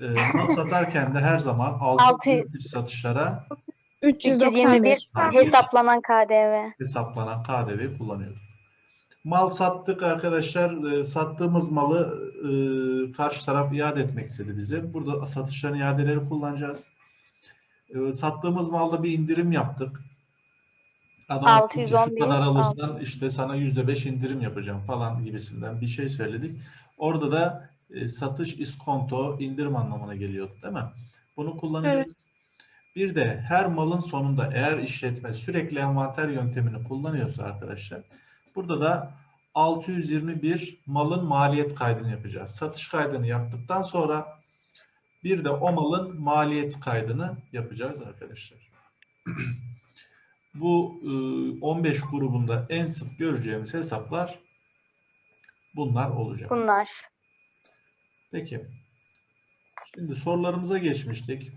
e, mal satarken de her zaman Altı- altı üretici satışlara 321 Tamam. hesaplanan KDV. hesaplanan KDV kullanıyoruz. Mal sattık arkadaşlar. E, sattığımız malı e, karşı taraf iade etmek istedi bize. Burada satışların iadeleri kullanacağız. E, sattığımız malda bir indirim yaptık. Adam şu 611, kadar alırsan işte sana yüzde beş indirim yapacağım falan gibisinden bir şey söyledik. Orada da e, satış iskonto indirim anlamına geliyordu değil mi? Bunu kullanacağız. Bir de her malın sonunda eğer işletme sürekli envanter yöntemini kullanıyorsa arkadaşlar burada da 621 malın maliyet kaydını yapacağız. Satış kaydını yaptıktan sonra bir de o malın maliyet kaydını yapacağız arkadaşlar. Bu e, 15 grubunda en sık göreceğimiz hesaplar bunlar olacak. Bunlar. Peki. Şimdi sorularımıza geçmiştik.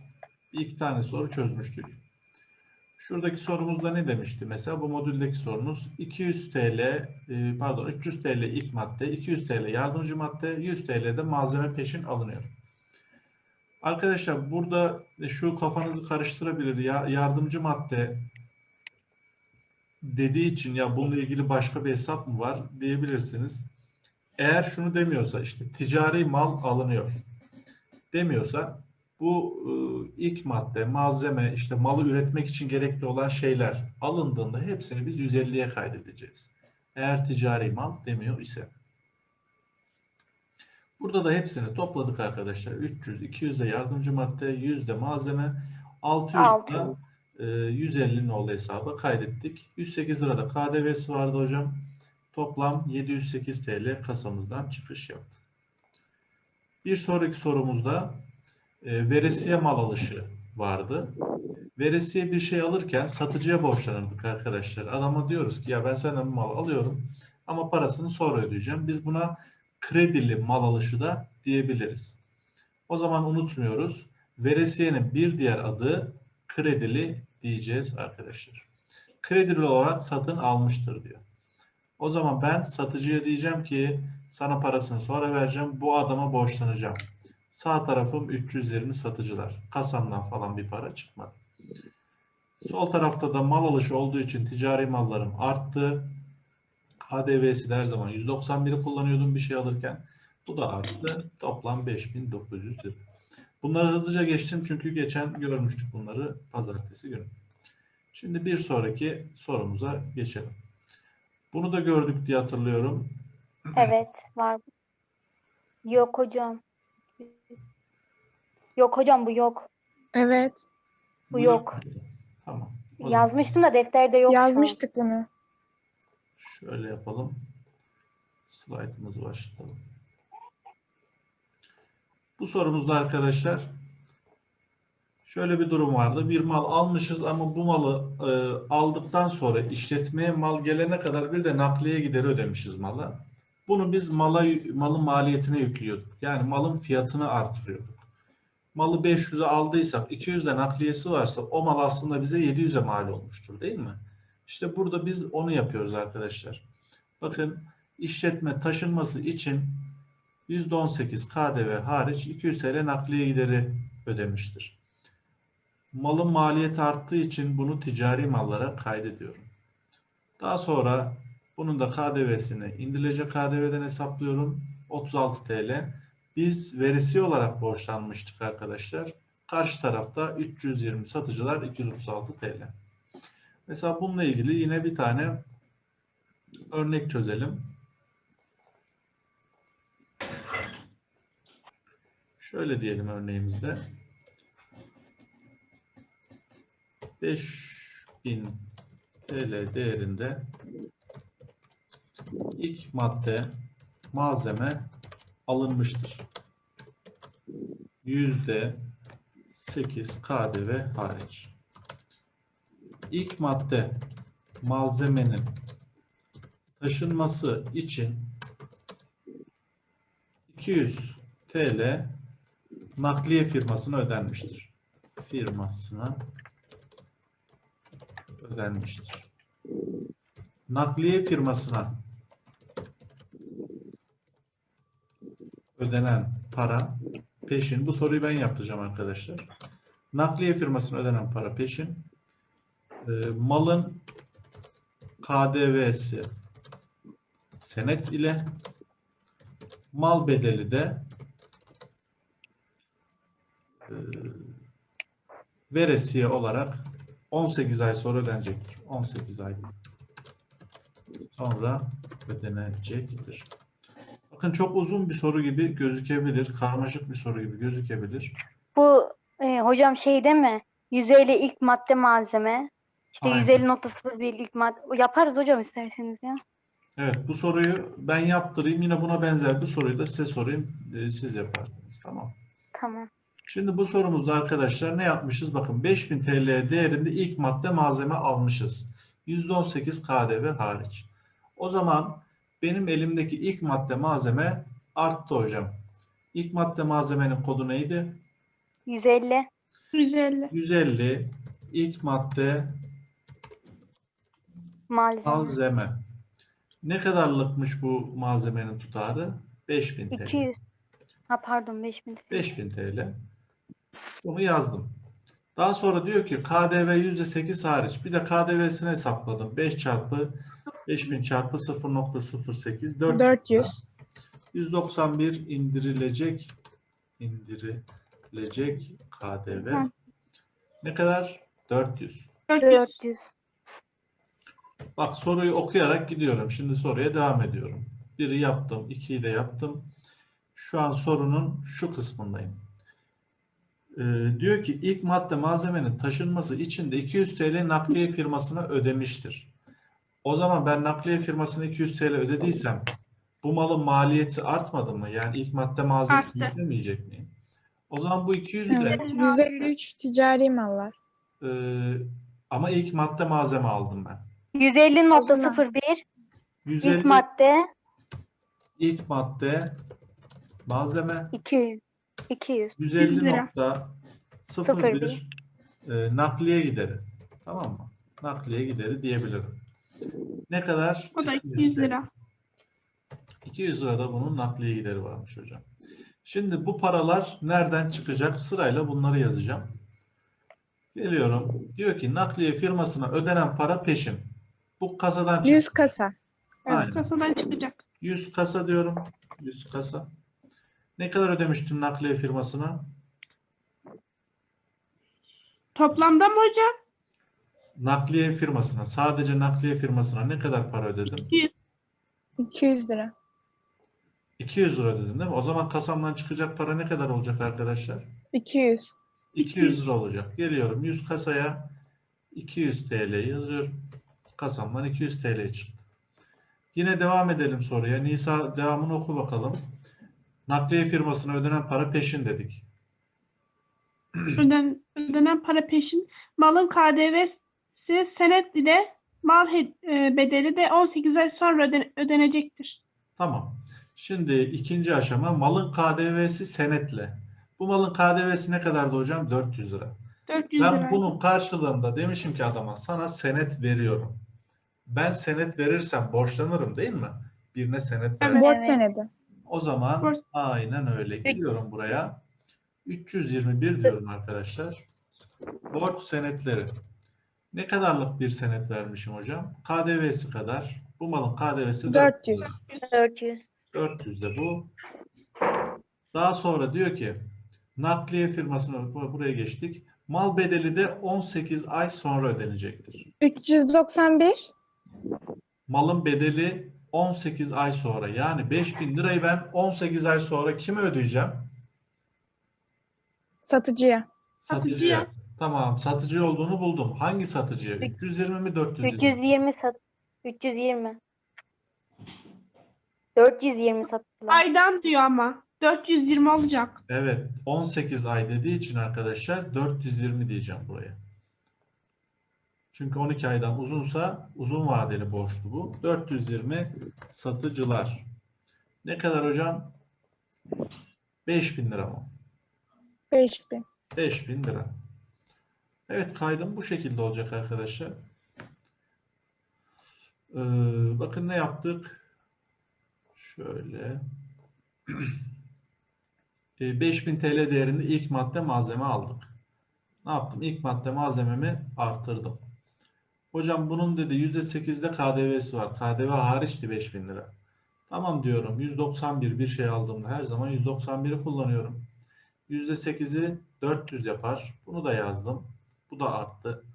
İlk tane soru çözmüştük. Şuradaki sorumuzda ne demişti? Mesela bu modüldeki sorunuz 200 TL, e, pardon 300 TL ilk madde, 200 TL yardımcı madde, 100 TL'de malzeme peşin alınıyor. Arkadaşlar burada şu kafanızı karıştırabilir. Ya, yardımcı madde dediği için ya bununla ilgili başka bir hesap mı var diyebilirsiniz. Eğer şunu demiyorsa işte ticari mal alınıyor demiyorsa bu e, ilk madde, malzeme, işte malı üretmek için gerekli olan şeyler alındığında hepsini biz 150'ye kaydedeceğiz. Eğer ticari mal demiyor ise. Burada da hepsini topladık arkadaşlar. 300, 200 de yardımcı madde, 100 de malzeme, 600 da 600. e, 150 nolu hesaba kaydettik. 108 lirada KDV'si vardı hocam. Toplam 708 TL kasamızdan çıkış yaptı. Bir sonraki sorumuzda e, veresiye mal alışı vardı. Veresiye bir şey alırken satıcıya borçlanırdık arkadaşlar. Adama diyoruz ki ya ben senden bu mal alıyorum ama parasını sonra ödeyeceğim. Biz buna kredili mal alışı da diyebiliriz. O zaman unutmuyoruz. Veresiyenin bir diğer adı kredili diyeceğiz arkadaşlar. Kredili olarak satın almıştır diyor. O zaman ben satıcıya diyeceğim ki sana parasını sonra vereceğim. Bu adama borçlanacağım. Sağ tarafım 320 satıcılar. Kasamdan falan bir para çıkmadı. Sol tarafta da mal alışı olduğu için ticari mallarım arttı. KDV'si de her zaman 191'i kullanıyordum bir şey alırken. Bu da arttı. Toplam 5900 lira. Bunları hızlıca geçtim çünkü geçen görmüştük bunları pazartesi günü. Şimdi bir sonraki sorumuza geçelim. Bunu da gördük diye hatırlıyorum. Evet var. Yok hocam. Yok hocam bu yok. Evet. Bu yok. Tamam. O zaman Yazmıştım da defterde yok şu an. Yazmıştık bunu. Şöyle yapalım. Slaytımızı başlatalım. Bu sorumuzda arkadaşlar şöyle bir durum vardı. Bir mal almışız ama bu malı e, aldıktan sonra işletmeye mal gelene kadar bir de nakliye gideri ödemişiz mala. Bunu biz mala, malın maliyetine yüklüyorduk. Yani malın fiyatını artırıyorduk. Malı 500'e aldıysak 200'de nakliyesi varsa o mal aslında bize 700'e mal olmuştur değil mi? İşte burada biz onu yapıyoruz arkadaşlar. Bakın işletme taşınması için %18 KDV hariç 200 TL nakliye gideri ödemiştir. Malın maliyeti arttığı için bunu ticari mallara kaydediyorum. Daha sonra bunun da KDV'sini indirilecek KDV'den hesaplıyorum. 36 TL. Biz veresi olarak borçlanmıştık arkadaşlar. Karşı tarafta 320 satıcılar 236 TL. Mesela bununla ilgili yine bir tane örnek çözelim. Şöyle diyelim örneğimizde. 5000 TL değerinde ilk madde malzeme alınmıştır. Yüzde 8 KDV hariç. İlk madde malzemenin taşınması için 200 TL nakliye firmasına ödenmiştir. Firmasına ödenmiştir. Nakliye firmasına ödenen para peşin. Bu soruyu ben yaptıracağım arkadaşlar. Nakliye firmasına ödenen para peşin. Ee, malın KDV'si senet ile mal bedeli de e, veresiye olarak 18 ay sonra ödenecektir. 18 ay sonra ödenecektir. Bakın çok uzun bir soru gibi gözükebilir. Karmaşık bir soru gibi gözükebilir. Bu e, hocam şey değil mi? 150 ilk madde malzeme. İşte Aynen. 150.01 ilk madde. Yaparız hocam isterseniz ya. Evet bu soruyu ben yaptırayım. Yine buna benzer bir soruyu da size sorayım. Ee, siz yaparsınız. Tamam. Tamam. Şimdi bu sorumuzda arkadaşlar ne yapmışız? Bakın 5000 TL değerinde ilk madde malzeme almışız. %18 KDV hariç. O zaman benim elimdeki ilk madde malzeme arttı hocam. İlk madde malzemenin kodu neydi? 150. 150. 150 ilk madde Malzeme. malzeme. Ne kadarlıkmış bu malzemenin tutarı? 5000 TL. 200. Ha pardon 5000. 5000 TL. Bunu yazdım. Daha sonra diyor ki KDV %8 hariç. Bir de KDV'sini hesapladım. 5 çarpı 5000 çarpı 0.08 400. 400. 191 indirilecek indirilecek KDV. Hı. Ne kadar? 400. 400. 400. Bak soruyu okuyarak gidiyorum. Şimdi soruya devam ediyorum. Biri yaptım, ikiyi de yaptım. Şu an sorunun şu kısmındayım. Ee, diyor ki ilk madde malzemenin taşınması için de 200 TL nakliye firmasına ödemiştir. O zaman ben nakliye firmasına 200 TL ödediysem bu malın maliyeti artmadı mı? Yani ilk madde malzeme Arttı. ödemeyecek miyim? O zaman bu 200'ü de Evet. 153 ticari mallar. e, ama ilk madde malzeme aldım ben. 150.01 150 ilk madde İlk madde malzeme 200. 200. 150.01 e, nakliye gideri. Tamam mı? Nakliye gideri diyebilirim. Ne kadar? O da 200 200 TL. lira. 200 lirada bunun nakliye gideri varmış hocam. Şimdi bu paralar nereden çıkacak? Sırayla bunları yazacağım. Geliyorum. Diyor ki nakliye firmasına ödenen para peşin. Bu kasadan çık. 100 kasa. Aynen. Kasadan çıkacak. 100 kasa diyorum. 100 kasa. Ne kadar ödemiştim nakliye firmasına? Toplamda mı hocam? Nakliye firmasına, sadece nakliye firmasına ne kadar para ödedim? 200. 200 lira. 200 lira ödedim değil mi? O zaman kasamdan çıkacak para ne kadar olacak arkadaşlar? 200. 200 lira olacak. Geliyorum 100 kasaya 200 TL yazıyorum. Kasamdan 200 TL çıktı. Yine devam edelim soruya. Nisa devamını oku bakalım. Nakliye firmasına ödenen para peşin dedik. Öden, ödenen para peşin. Malın KDV'si senet ile mal e, bedeli de 18 ay sonra öden- ödenecektir. Tamam. Şimdi ikinci aşama malın KDV'si senetle. Bu malın KDV'si ne kadardı hocam? 400 lira. 400 Ben lira. bunun karşılığında demişim ki adama sana senet veriyorum. Ben senet verirsem borçlanırım değil mi? Birine senet ver. Evet. Borç senedi. O zaman aynen öyle. Geliyorum buraya. 321 diyorum arkadaşlar. Borç senetleri. Ne kadarlık bir senet vermişim hocam? KDV'si kadar. Bu malın KDV'si 400. 400. 400 de bu. Daha sonra diyor ki nakliye firmasına bu- buraya geçtik. Mal bedeli de 18 ay sonra ödenecektir. 391. Malın bedeli 18 ay sonra. Yani 5000 lirayı ben 18 ay sonra kime ödeyeceğim? Satıcıya. Satıcıya. Satıcıya. Tamam, satıcı olduğunu buldum. Hangi satıcıya? 320 mi 420? mi? 320 sat 320. 420 satılan. Aydan diyor ama. 420 olacak. Evet, 18 ay dediği için arkadaşlar 420 diyeceğim buraya. Çünkü 12 aydan uzunsa uzun vadeli borçlu bu. 420 satıcılar. Ne kadar hocam? 5000 lira mı? 5000. 5000 lira. Evet kaydım bu şekilde olacak arkadaşlar. Ee, bakın ne yaptık? Şöyle. e, 5000 TL değerinde ilk madde malzeme aldık. Ne yaptım? İlk madde malzememi arttırdım. Hocam bunun dedi %8'de KDV'si var. KDV hariçti 5000 lira. Tamam diyorum. 191 bir şey aldığımda her zaman 191'i kullanıyorum. %8'i 400 yapar. Bunu da yazdım. Bu da arttı.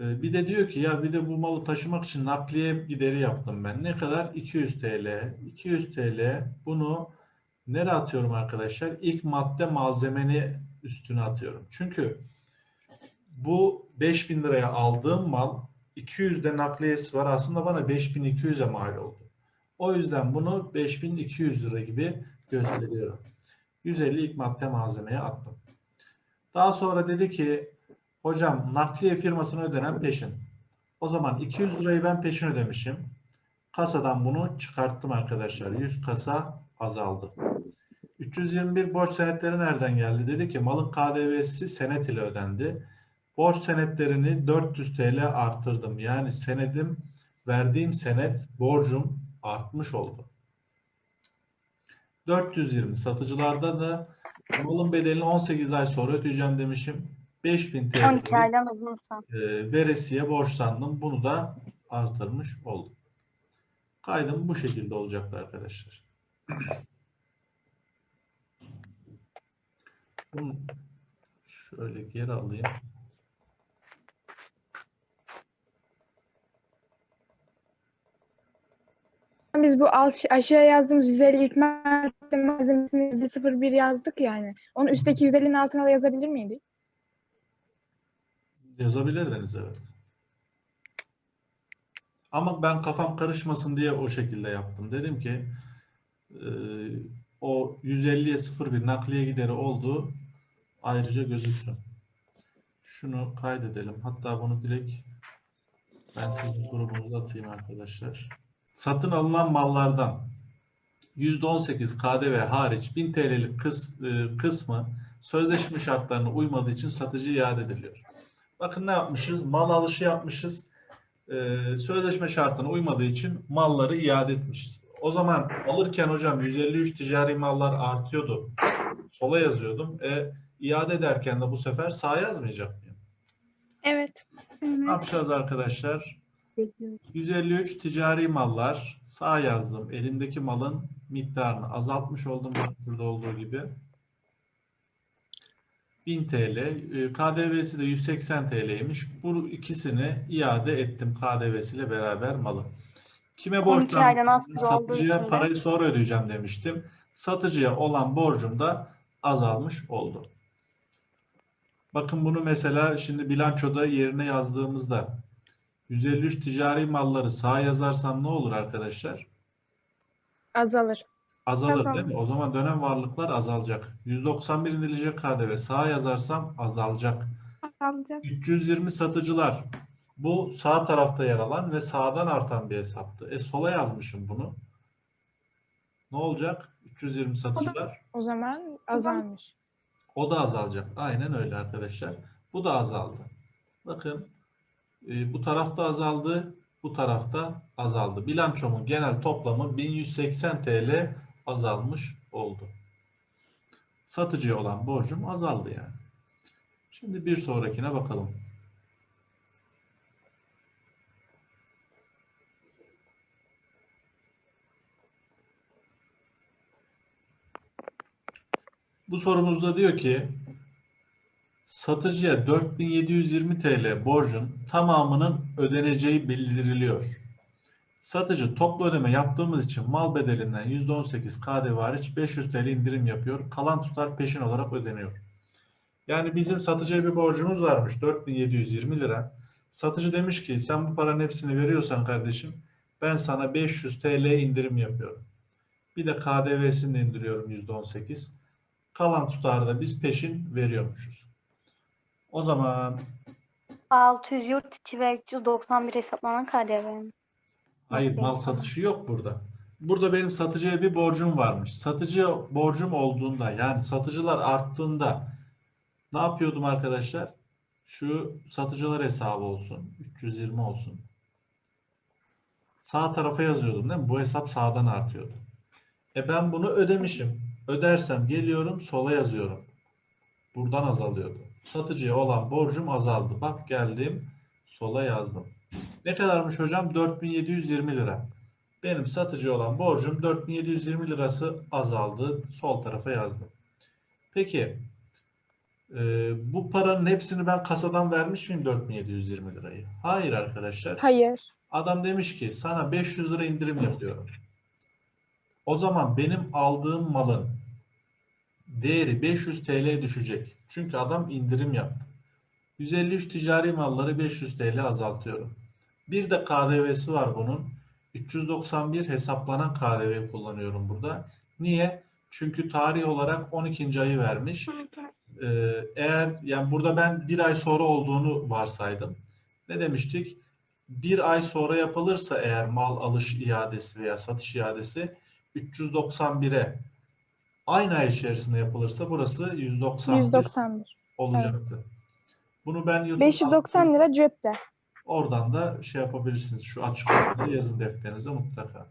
Ee, Bir de diyor ki ya bir de bu malı taşımak için nakliye gideri yaptım ben. Ne kadar? 200 TL. 200 TL. Bunu nereye atıyorum arkadaşlar? İlk madde malzemeni üstüne atıyorum. Çünkü bu 5000 liraya aldığım mal 200'de nakliyesi var. Aslında bana 5200'e mal oldu. O yüzden bunu 5200 lira gibi gösteriyorum. 150 ilk madde malzemeye attım. Daha sonra dedi ki hocam nakliye firmasına ödenen peşin. O zaman 200 lirayı ben peşin ödemişim. Kasadan bunu çıkarttım arkadaşlar. 100 kasa azaldı. 321 borç senetleri nereden geldi? Dedi ki malın KDV'si senet ile ödendi. Borç senetlerini 400 TL artırdım. Yani senedim, verdiğim senet, borcum artmış oldu. 420 satıcılarda da malın bedelini 18 ay sonra ödeyeceğim demişim. 5000 TL 12 aydan uzunsa. e, veresiye borçlandım. Bunu da artırmış oldum. Kaydım bu şekilde olacaktı arkadaşlar. Bunu şöyle geri alayım. Biz bu aş- aşağıya yazdığımız 150 ilk madde malzemesini %01 yazdık yani. Onu üstteki 150'nin altına da yazabilir miydik? Yazabilirdiniz evet. Ama ben kafam karışmasın diye o şekilde yaptım. Dedim ki e, o 150'ye 01 nakliye gideri olduğu ayrıca gözüksün. Şunu kaydedelim. Hatta bunu direkt ben sizin grubunuza atayım arkadaşlar. Satın alınan mallardan %18 KDV hariç 1000 TL'lik kıs, e, kısmı sözleşme şartlarına uymadığı için satıcı iade ediliyor. Bakın ne yapmışız? Mal alışı yapmışız. Ee, sözleşme şartına uymadığı için malları iade etmişiz. O zaman alırken hocam 153 ticari mallar artıyordu. Sola yazıyordum. E, iade ederken de bu sefer sağ yazmayacak mıyım? Evet. Ne yapacağız arkadaşlar? 153 ticari mallar sağ yazdım. Elimdeki malın miktarını azaltmış oldum. Şurada olduğu gibi. 1000 TL. e, KDV'si de 180 TL'ymiş. Bu ikisini iade ettim KDV'siyle beraber malı. Kime 12 aydan az borçlandım? Satıcıya parayı sonra ödeyeceğim demiştim. Satıcıya olan borcum da azalmış oldu. Bakın bunu mesela şimdi bilançoda yerine yazdığımızda 153 ticari malları sağ yazarsam ne olur arkadaşlar? Azalır. Azalır Azalır. değil mi? O zaman dönem varlıklar azalacak. 191 indirilecek KDV sağa yazarsam azalacak. Alacak. 320 satıcılar. Bu sağ tarafta yer alan ve sağdan artan bir hesaptı. E sola yazmışım bunu. Ne olacak? 320 satıcılar. O zaman azalmış. O da azalacak. Aynen öyle arkadaşlar. Bu da azaldı. Bakın e, bu tarafta azaldı. Bu tarafta azaldı. Bilançomun genel toplamı 1180 TL azalmış oldu. Satıcıya olan borcum azaldı yani. Şimdi bir sonrakine bakalım. Bu sorumuzda diyor ki satıcıya 4720 TL borcun tamamının ödeneceği bildiriliyor. Satıcı toplu ödeme yaptığımız için mal bedelinden %18 KDV hariç 500 TL indirim yapıyor. Kalan tutar peşin olarak ödeniyor. Yani bizim satıcıya bir borcumuz varmış 4720 lira. Satıcı demiş ki sen bu paranın hepsini veriyorsan kardeşim ben sana 500 TL indirim yapıyorum. Bir de KDV'sini indiriyorum %18. Kalan tutarı da biz peşin veriyormuşuz. O zaman 600 yurt içi ve 391 hesaplanan KDV. hayır mal satışı yok burada. Burada benim satıcıya bir borcum varmış. Satıcıya borcum olduğunda yani satıcılar arttığında ne yapıyordum arkadaşlar? Şu satıcılar hesabı olsun. 320 olsun. Sağ tarafa yazıyordum değil mi? Bu hesap sağdan artıyordu. E ben bunu ödemişim. Ödersem geliyorum sola yazıyorum. Buradan azalıyordu. Satıcıya olan borcum azaldı. Bak geldim sola yazdım. Ne kadarmış hocam? 4720 lira. Benim satıcıya olan borcum 4720 lirası azaldı. Sol tarafa yazdım. Peki e, bu paranın hepsini ben kasadan vermiş miyim 4720 lirayı? Hayır arkadaşlar. Hayır. Adam demiş ki sana 500 lira indirim yapıyorum. O zaman benim aldığım malın değeri 500 TL düşecek. Çünkü adam indirim yaptı. 153 ticari malları 500 TL azaltıyorum. Bir de KDV'si var bunun. 391 hesaplanan KDV kullanıyorum burada. Niye? Çünkü tarih olarak 12. ayı vermiş. Ee, eğer yani burada ben bir ay sonra olduğunu varsaydım. Ne demiştik? Bir ay sonra yapılırsa eğer mal alış iadesi veya satış iadesi 391'e aynı ay içerisinde yapılırsa burası 191 191. olacaktı. Bunu ben YouTube'da 590 lira cepte. Oradan da şey yapabilirsiniz. Şu açıklamayı yazın defterinize mutlaka.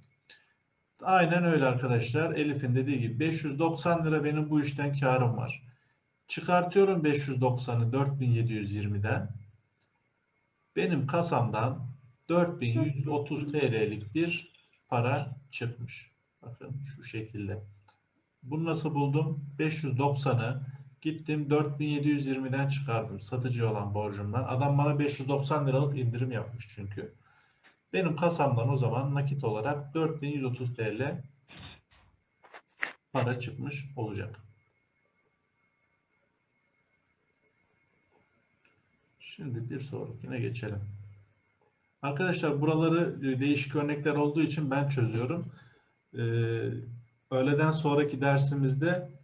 Aynen öyle arkadaşlar. Elif'in dediği gibi 590 lira benim bu işten karım var. Çıkartıyorum 590'ı 4720'den. Benim kasamdan 4130 TL'lik bir para çıkmış. Bakın şu şekilde. Bunu nasıl buldum? 590'ı Gittim 4720'den çıkardım satıcı olan borcumdan. Adam bana 590 liralık indirim yapmış çünkü. Benim kasamdan o zaman nakit olarak 4130 TL para çıkmış olacak. Şimdi bir sonrakine geçelim. Arkadaşlar buraları e, değişik örnekler olduğu için ben çözüyorum. Ee, öğleden sonraki dersimizde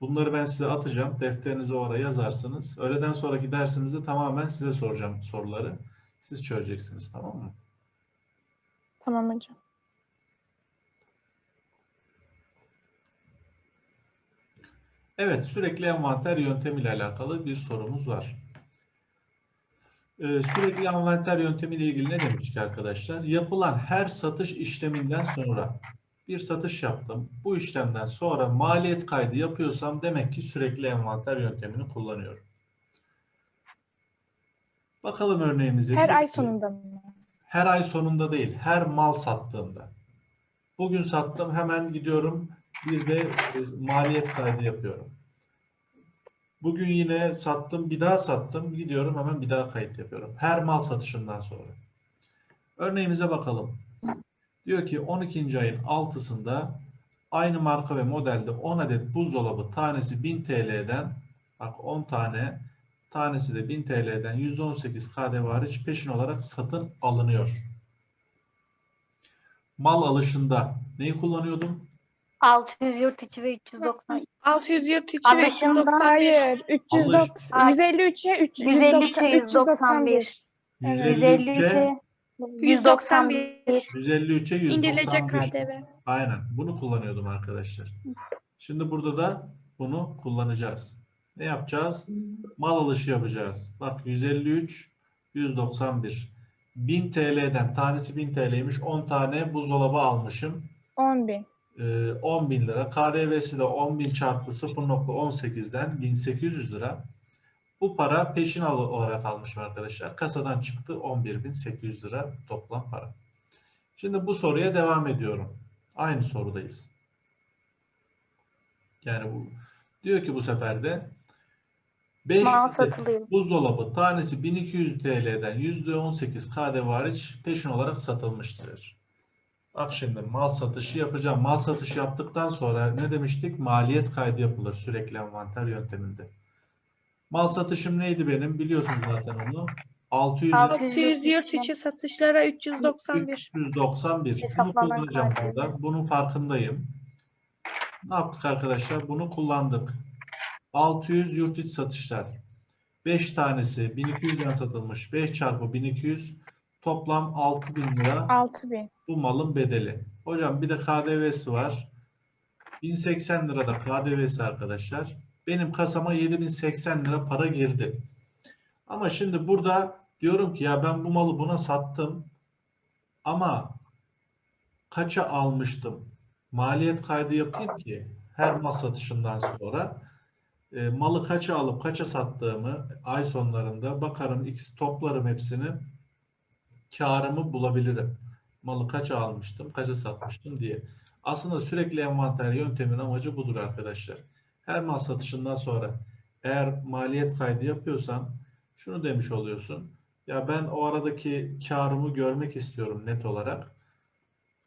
Bunları ben size atacağım. Defterinize oraya yazarsınız. Öğleden sonraki dersimizde tamamen size soracağım soruları. Siz çözeceksiniz tamam mı? Tamam hocam. Evet, sürekli envanter yöntemiyle alakalı bir sorumuz var. Ee, sürekli envanter yöntemiyle ilgili ne demiştik arkadaşlar? Yapılan her satış işleminden sonra bir satış yaptım. Bu işlemden sonra maliyet kaydı yapıyorsam demek ki sürekli envanter yöntemini kullanıyorum. Bakalım örneğimize. Her ay sonunda mı? Her ay sonunda değil, her mal sattığımda. Bugün sattım, hemen gidiyorum bir de e, maliyet kaydı yapıyorum. Bugün yine sattım, bir daha sattım, gidiyorum hemen bir daha kayıt yapıyorum. Her mal satışından sonra. Örneğimize bakalım. Diyor ki 12. ayın 6'sında aynı marka ve modelde 10 adet buzdolabı tanesi 1000 TL'den bak 10 tane tanesi de 1000 TL'den %18 KDV hariç peşin olarak satın alınıyor. Mal alışında neyi kullanıyordum? 600 yurt içi ve 390. 600 yurt içi ve Alışında 395. Hayır. 390, Ay. 153'e 3, 153'e 391. 153'e 191. 153'e İndirilecek 191. KDV. Aynen. Bunu kullanıyordum arkadaşlar. Şimdi burada da bunu kullanacağız. Ne yapacağız? Mal alışı yapacağız. Bak 153, 191. 1000 TL'den tanesi 1000 TL'ymiş. 10 tane buzdolabı almışım. 10 bin. Ee, 10 bin lira. KDV'si de 10 bin çarpı 0.18'den 1800 lira. Bu para peşin al olarak almışım arkadaşlar. Kasadan çıktı 11.800 lira toplam para. Şimdi bu soruya devam ediyorum. Aynı sorudayız. Yani bu diyor ki bu sefer de 5 Mal satılıyor. buzdolabı tanesi 1200 TL'den %18 KDV hariç peşin olarak satılmıştır. Bak şimdi mal satışı yapacağım. Mal satışı yaptıktan sonra ne demiştik? Maliyet kaydı yapılır sürekli envanter yönteminde. Mal satışım neydi benim? Biliyorsunuz zaten onu. 600 600 yurt içi satışlara 391. 391. Bunu kullanacağım KDV. burada. Bunun farkındayım. Ne yaptık arkadaşlar? Bunu kullandık. 600 yurt içi satışlar. 5 tanesi 1200'den satılmış. 5 çarpı 1200 toplam 6000 lira 6 bin. bu malın bedeli. Hocam bir de KDV'si var. 1080 lira da KDV'si arkadaşlar. Benim kasama 7080 lira para girdi. Ama şimdi burada diyorum ki ya ben bu malı buna sattım. Ama kaça almıştım? Maliyet kaydı yapayım ki her mal satışından sonra e, malı kaça alıp kaça sattığımı ay sonlarında bakarım, x toplarım hepsini karımı bulabilirim. Malı kaça almıştım, kaça satmıştım diye. Aslında sürekli envanter yöntemin amacı budur arkadaşlar. Her mal satışından sonra eğer maliyet kaydı yapıyorsan şunu demiş oluyorsun. Ya ben o aradaki karımı görmek istiyorum net olarak.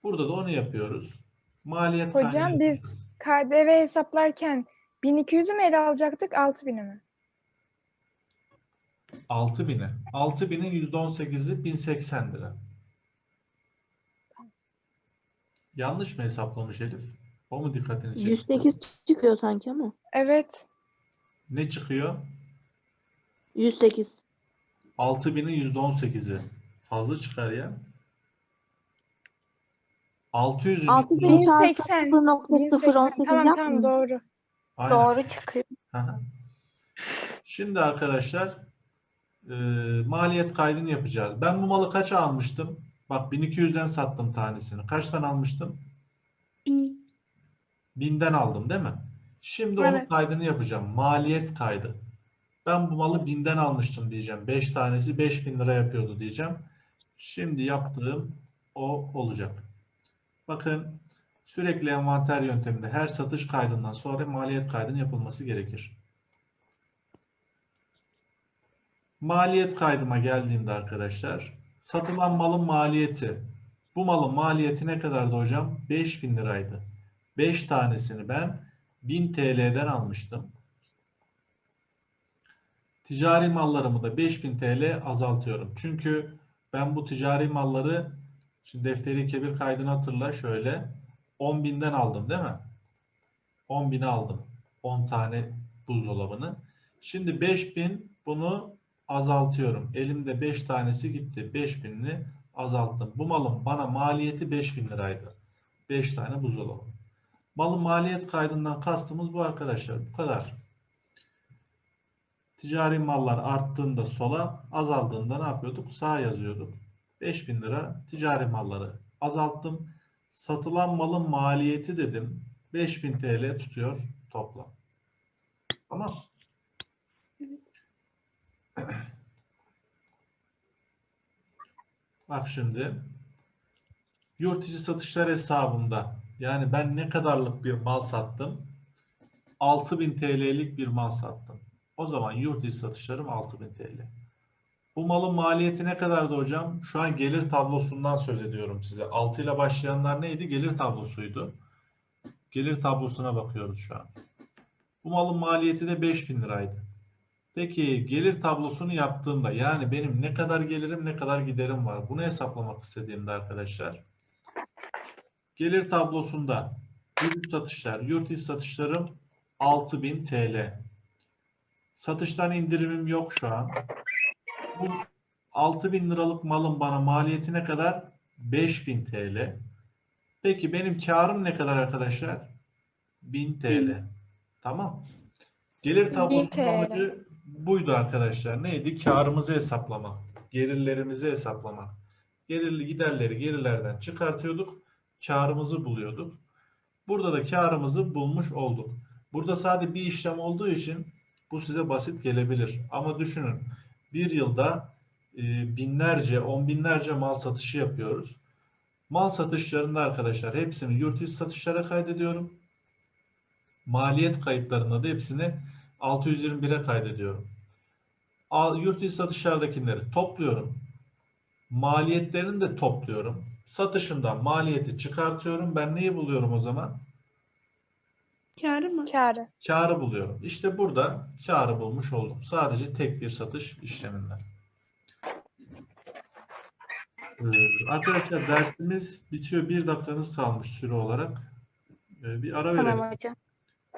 Burada da onu yapıyoruz. Maliyet Hocam, kaydı biz-. KDV hesaplarken 1200'ü mü ele alacaktık 6000'i mi? 6000'e. 6000'in %18'i 1080 lira. Yanlış mı hesaplamış Elif? O mu dikkatini çekti? 108 çıkıyor sanki ama. Evet. Ne çıkıyor? 108. 6000'in %18'i. Fazla çıkar ya. 600'ün 6000 %18'i. çarpı 1080, 0.018 1080. Tamam tamam yapmıyor. doğru. Aynen. Doğru çıkıyor. Aha. Şimdi arkadaşlar e, maliyet kaydını yapacağız. Ben bu malı kaça almıştım? Bak 1200'den sattım tanesini. Kaçtan almıştım? Bin- 1000'den aldım değil mi? Şimdi onun Evet. kaydını yapacağım. Maliyet kaydı. Ben bu malı 1000'den almıştım diyeceğim. 5 tanesi 5000 lira yapıyordu diyeceğim. Şimdi yaptığım o olacak. Bakın sürekli envanter yönteminde her satış kaydından sonra maliyet kaydının yapılması gerekir. Maliyet kaydıma geldiğimde arkadaşlar satılan malın maliyeti bu malın maliyeti ne kadardı hocam? 5000 liraydı. 5 tanesini ben 1000 TL'den almıştım. Ticari mallarımı da 5000 TL azaltıyorum. Çünkü ben bu ticari malları şimdi defteri kebir kaydını hatırla şöyle 10.000'den aldım değil mi? 10.000'e aldım. 10 tane buzdolabını. Şimdi 5000 bunu azaltıyorum. Elimde 5 tanesi gitti. 5000'ini azalttım. Bu malın bana maliyeti 5000 liraydı. 5 tane buzdolabı. Malın maliyet kaydından kastımız bu arkadaşlar. Bu kadar. Ticari mallar arttığında sola, azaldığında ne yapıyorduk? Sağa yazıyorduk. 5000 lira ticari malları azalttım. Satılan malın maliyeti dedim. 5000 TL tutuyor toplam. Tamam. Bak şimdi yurt içi satışlar hesabında yani ben ne kadarlık bir mal sattım? 6000 TL'lik bir mal sattım. O zaman yurt içi satışlarım 6000 TL. Bu malın maliyeti ne kadardı hocam? Şu an gelir tablosundan söz ediyorum size. 6 ile başlayanlar neydi? Gelir tablosuydu. Gelir tablosuna bakıyoruz şu an. Bu malın maliyeti de 5000 liraydı. Peki gelir tablosunu yaptığımda yani benim ne kadar gelirim ne kadar giderim var. Bunu hesaplamak istediğimde arkadaşlar. Gelir tablosunda yurt satışlar, yurt içi satışlarım 6000 TL. Satıştan indirimim yok şu an. Bu 6000 liralık malın bana maliyeti ne kadar? 5000 TL. Peki benim karım ne kadar arkadaşlar? 1000 TL. Tamam. Gelir 1000 tablosunun amacı buydu arkadaşlar. Neydi? Karımızı hesaplamak. Gelirlerimizi hesaplamak. Gelirli giderleri gerilerden çıkartıyorduk. Karımızı buluyorduk. Burada da karımızı bulmuş olduk. Burada sadece bir işlem olduğu için bu size basit gelebilir. Ama düşünün bir yılda e, binlerce, on binlerce mal satışı yapıyoruz. Mal satışlarında arkadaşlar hepsini yurt içi satışlara kaydediyorum. Maliyet kayıtlarında da hepsini 621'e kaydediyorum. Yurt içi satışlardakileri topluyorum. Maliyetlerini de topluyorum. Satışımdan maliyeti çıkartıyorum. Ben neyi buluyorum o zaman? Kârı mı? Kârı. Karı buluyorum. İşte burada karı bulmuş oldum. Sadece tek bir satış işleminden. Ee, arkadaşlar dersimiz bitiyor. Bir dakikanız kalmış süre olarak. Ee, bir ara verelim. Tamam hocam.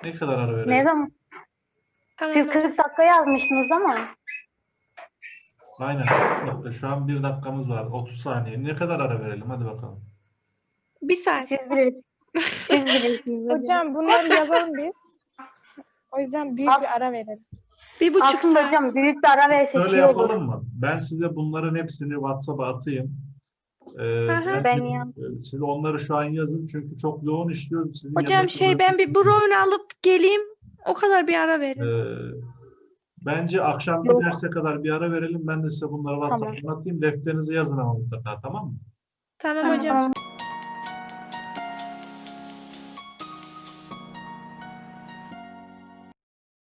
Ne kadar ara verelim? Ne zaman? Tamam. Siz 40 dakika yazmışsınız ama. Aynen. Dakika. Şu an bir dakikamız var. 30 saniye. Ne kadar ara verelim? Hadi bakalım. Bir saat. Siz bilirsiniz. Siz bilirsiniz. hocam. Bunları yazalım biz. O yüzden büyük bir ara verelim. Bir buçuk Aslında saat. hocam büyük bir ara versek Şöyle iyi olur. yapalım mı? Ben size bunların hepsini WhatsApp'a atayım. Ee, hı. Ben ya- e, Siz onları şu an yazın çünkü çok yoğun işliyorum. Sizin Hocam şey ben bir Brown alıp geleyim. O kadar bir ara verin. Ee, bence akşam Yok. bir derse kadar bir ara verelim. Ben de size bunları WhatsApp'tan atayım. Defterinize yazın ama mutlaka tamam mı? Tamam Tamam. hocam.